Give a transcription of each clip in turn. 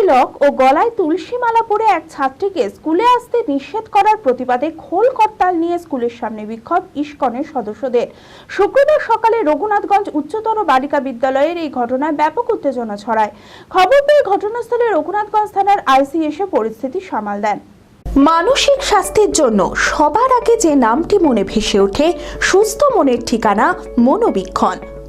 তিলক ও গলায় তুলসী মালা পরে এক ছাত্রীকে স্কুলে আসতে নিষেধ করার প্রতিবাদে খোল করতাল নিয়ে স্কুলের সামনে বিক্ষোভ ইস্কনের সদস্যদের। শুক্রবার সকালে রঘুনাথগঞ্জ উচ্চতর বালিকা বিদ্যালয়ের এই ঘটনায় ব্যাপক উত্তেজনা ছড়ায়। খবর পেয়ে ঘটনাস্থলে রঘুনাথগঞ্জ থানার আইসি এসে পরিস্থিতি সামাল দেন। মানসিক স্বাস্থ্যের জন্য সবার আগে যে নামটি মনে ভেসে ওঠে, সুস্থ মনের ঠিকানা মনোবীক্ষণ।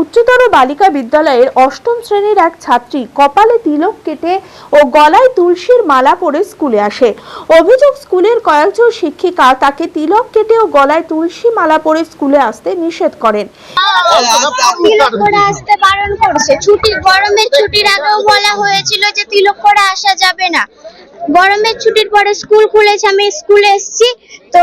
উচ্চতর বালিকা বিদ্যালয়ের অষ্টম শ্রেণির এক ছাত্রী কপালে তিলক কেটে ও গলায় তুলসীর মালা পরে স্কুলে আসে। অভিযোগ, স্কুলের কয়েকজন শিক্ষিকা তাকে তিলক কেটে ও গলায় তুলসী মালা পরে স্কুলে আসতে নিষেধ করেন। তিলক করে আসতে বারণ করছে ছুটি গরমের ছুটির আগেও বলা হয়েছিল যে তিলক করে আসা যাবে না। গরমের ছুটির পরে স্কুল খুলেছে, আমি স্কুলে এসেছি, তো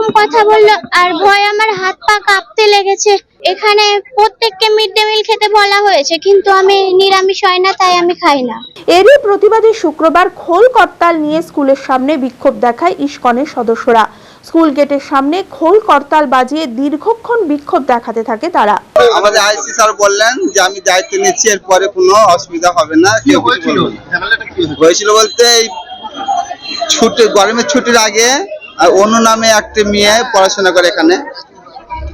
কথা বলল আর ভয় আমার হাত পা কাঁপতে লেগেছে। এখানে প্রত্যেককে মিড ডে মিল খেতে বলা হয়েছে কিন্তু আমি নিরামিষ হয় না তাই আমি খাই না। এরই প্রতিবাদে শুক্রবার খোল করতাল নিয়ে স্কুলের সামনে বিক্ষোভ দেখায় ইস্কনের সদস্যরা। স্কুল গেটের সামনে খোল করতাল বাজিয়ে দীর্ঘক্ষণ বিক্ষোভ দেখাতে থাকে তারা। আমাদের আইসি স্যার বললেন যে আমি দায়িত্ব নিচ্ছি এরপরে কোনো অসুবিধা হবে না কেউ না। হয়েছিল বলতে এই ছুটি গরমের ছুটির আগে আর অন্য নামে একটা মেয়ে পড়াশোনা করে এখানে।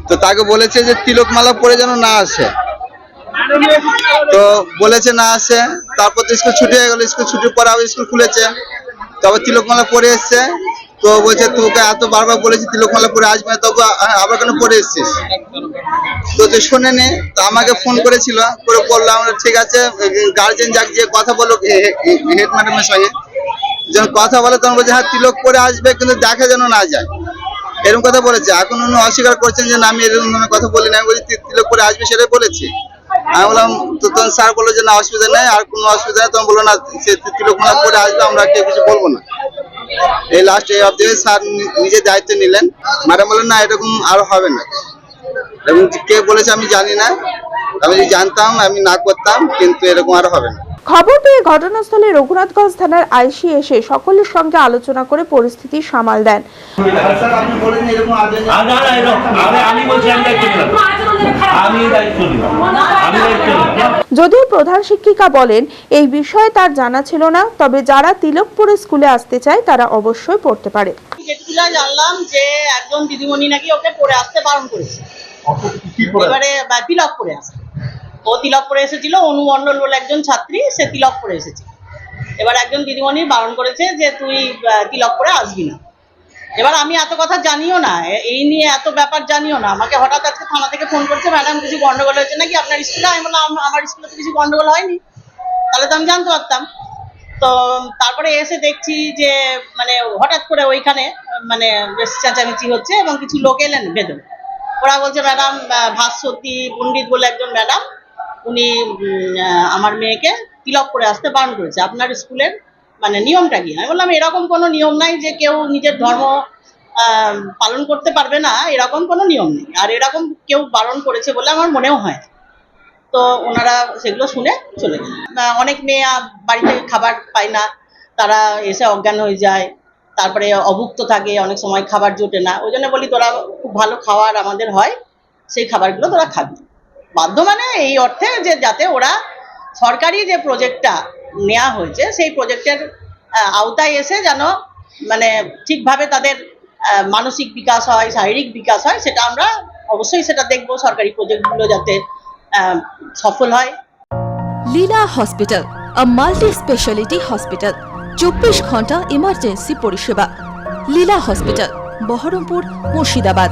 তো তাকে বলেছে যে তিলকমালা পরে যেন না আসে। তো বলেছে না আসে, তারপর তো স্কুল ছুটি হয়ে গেল, স্কুল ছুটির পর আবার স্কুল খুলেছে। তবে তিলকমালা পরে এসছে। তো বলছে, তোকে এত বারবার বলেছি তিলকমালা পরে আসবে না, তবে আবার কেন পরে এসছিস? তো যে শোনেনি, তো আমাকে ফোন করেছিল, করে বললাম, ঠিক আছে গার্জেন যাক, যে কথা বলো হেড ম্যাডামের সঙ্গে। যখন কথা বলে তখন বলছে হ্যাঁ তিলক পরে আসবে, কিন্তু দেখা যেন না যায়। এরকম কথা বলেছে। এখন উনি অস্বীকার করছেন যে, না, আমি এরকম ধরনের কথা বলি না আমি বলছি তিলক পরে আসবে সেটাই বলেছি। আমি বললাম, তো তখন স্যার বলল যে, না, অসুবিধা নেই, আর কোনো অসুবিধা নেই। তখন বলল, না, সে তিলক মালা পরে আসবে, আমরা কেউ কিছু বলব না। এই লাস্ট এই অবধি স্যার নি- নিজে দায়িত্ব নিলেন। ম্যাডাম বললেন, না, এরকম আর হবে না। এবং কে বলেছে আমি জানি না। আমি যদি জানতাম, আমি না করতাম, কিন্তু এরকম আর হবে না। খবর পেয়ে ঘটনাস্থলে রঘুনাথগঞ্জ থানার আইসি এসে সকলের সঙ্গে আলোচনা করে পরিস্থিতি সামাল দেন। যদিও প্রধান শিক্ষিকা বলেন এই বিষয়ে তার জানা ছিল না তবে যারা তিলকপুরে স্কুলে আসতে চায় তারা অবশ্যই পড়তে পারে। যেটুকুলা জানলাম যে একজন দিদিমণি নাকি ওকে পরে আসতে বারণ করেছে। এবারে বা তিলক আসে ও তিলক পরে এসেছিল, অনু মণ্ডল বলে একজন ছাত্রী, সে তিলক পরে এসেছে এবার একজন দিদিমণি বারণ করেছে যে তুই তিলক পরে আসবি না। এবার আমি এত কথা জানিও না এই নিয়ে এত ব্যাপার জানিও না। আমাকে হঠাৎ আজকে থানা থেকে ফোন করছে, ম্যাডাম, কিছু গন্ডগোল হয়েছে নাকি? আপনার স্কুলে? আমি বললাম আমার স্কুলে তো কিছু গন্ডগোল হয়নি। তাহলে তো আমি জানতে পারতাম। তো তারপরে এসে দেখছি যে মানে হঠাৎ করে ওইখানে মানে বেশ চেঁচামেচি হচ্ছে এবং কিছু লোক এলেন ভেতরে। ওরা বলছে, ম্যাডাম ভাস্বতী পণ্ডিত বলে একজন ম্যাডাম উনি আমার মেয়েকে তিলক করে আসতে বারণ করেছে। আপনার স্কুলের মানে নিয়মটা কি? আমি বললাম এরকম কোনো নিয়ম নাই যে কেউ নিজের ধর্ম পালন করতে পারবে না। এরকম কোনো নিয়ম নেই। আর এরকম কেউ বারণ করেছে বলে আমার মনেও হয় তো ওনারা সেগুলো শুনে চলে আহ, অনেক মেয়ে বাড়িতে খাবার পায় না। তারা এসে অজ্ঞান হয়ে যায়। তারপরে অভুক্ত থাকে অনেক সময় খাবার জোটে না। ওই জন্য বলি তোরা খুব ভালো খাবার আমাদের হয়। সেই খাবারগুলো তোরা খাবি। বাধ্য মানে এই অর্থে যে যাতে ওরা সরকারি যে প্রজেক্টটা নেওয়া হয়েছে, সেই প্রজেক্টের আওতায় এসে যেন মানে ঠিকভাবে তাদের মানসিক বিকাশ হয়, শারীরিক বিকাশ হয়, সেটা আমরা অবশ্যই সেটা দেখব, সরকারি প্রজেক্টগুলো যাতে সফল হয়। Leela hospital multi speciality hospital, চব্বিশ ঘণ্টা ইমার্জেন্সি পরিষেবা। লীলা হসপিটাল, বহরমপুর, মুর্শিদাবাদ।